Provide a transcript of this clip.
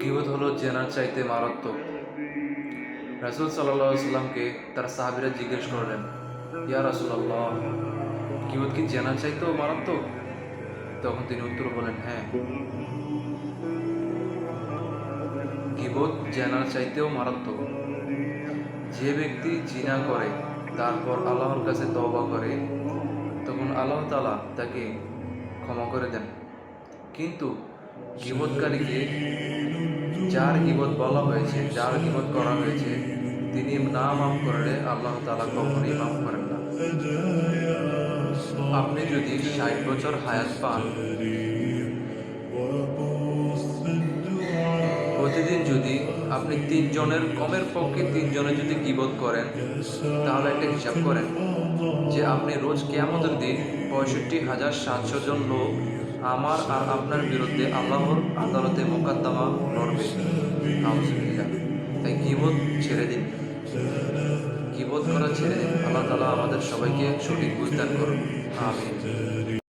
গিবত হলো জেনার চাইতে মারাত্মক। রাসুল সাল্লাহ সাল্লামকে তার সাহাবিরা জিজ্ঞেস করলেন, ইয়া রাসুলাল্লাহ, গিবত কি জেনার চাইতেও মারাত্মক? তখন তিনি উত্তর বলেন হ্যাঁ। গিবত জেনার চাইতেও মারাত্মক। যে ব্যক্তি জিনা করে, তারপর আল্লাহর কাছে তওবা করে, তখন আল্লাহ তালা তাকে ক্ষমা করে দেন। কিন্তু গিবতকারীকে যার গিবত বলা হয়েছে, যার গিবত করা হয়েছে, তিনি না মাফ করলে আল্লাহ তালা কখনই মাফ করেন না। আপনি যদি ষাট বছর হায়াত পান, প্রতিদিন যদি আপনি তিনজনের, কমের পক্ষে তিনজনে যদি গিবত করেন, তাহলে একটা হিসাব করেন যে আপনি রোজ কেয়ামতের দিন পঁয়ষট্টি হাজার সাতশো জন লোক আমার আর আপনার বিরুদ্ধে আল্লাহর আদালতে মোকদ্দমা লড়বে। তাই গিবত ছেড়ে দিন। গিবত করা ছেড়ে দিন আল্লাহ তালা আমাদের সবাইকে সঠিক বুঝদান করুন। আমিন।